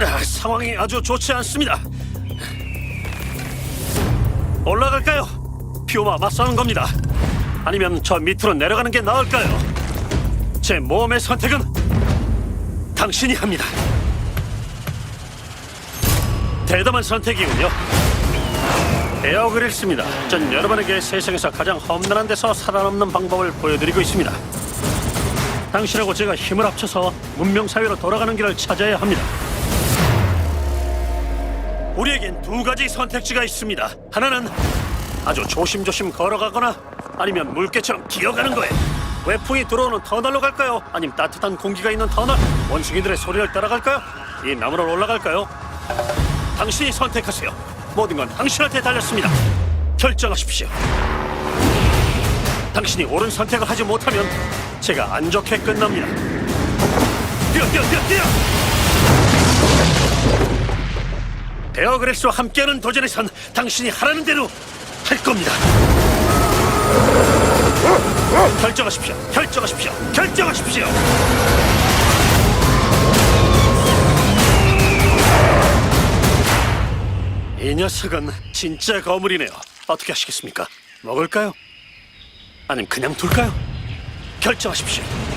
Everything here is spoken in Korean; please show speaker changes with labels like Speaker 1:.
Speaker 1: 아, 상황이 아주 좋지 않습니다. 올라갈까요? 피오마 맞서는 겁니다. 아니면 저 밑으로 내려가는 게 나을까요? 제 몸의 선택은 당신이 합니다. 대담한 선택이군요. 에어 그릴스입니다. 전 여러분에게 세상에서 가장 험난한 데서 살아남는 방법을 보여드리고 있습니다. 당신하고 제가 힘을 합쳐서 문명 사회로 돌아가는 길을 찾아야 합니다. 우리에겐 두 가지 선택지가 있습니다. 하나는 아주 조심조심 걸어가거나 아니면 물개처럼 기어가는 거예요. 외풍이 들어오는 터널로 갈까요? 아니면 따뜻한 공기가 있는 터널? 원숭이들의 소리를 따라갈까요? 이 나무를 올라갈까요? 당신이 선택하세요. 모든 건 당신한테 달렸습니다. 결정하십시오. 당신이 옳은 선택을 하지 못하면 제가 안 좋게 끝납니다. 뛰어, 뛰어, 뛰어, 뛰어! 베어그레스와 함께하는 도전에선 당신이 하라는 대로 할 겁니다. 결정하십시오. 결정하십시오. 결정하십시오. 이 녀석은 진짜 거물이네요. 어떻게 하시겠습니까? 먹을까요? 아니면 그냥 둘까요? 결정하십시오.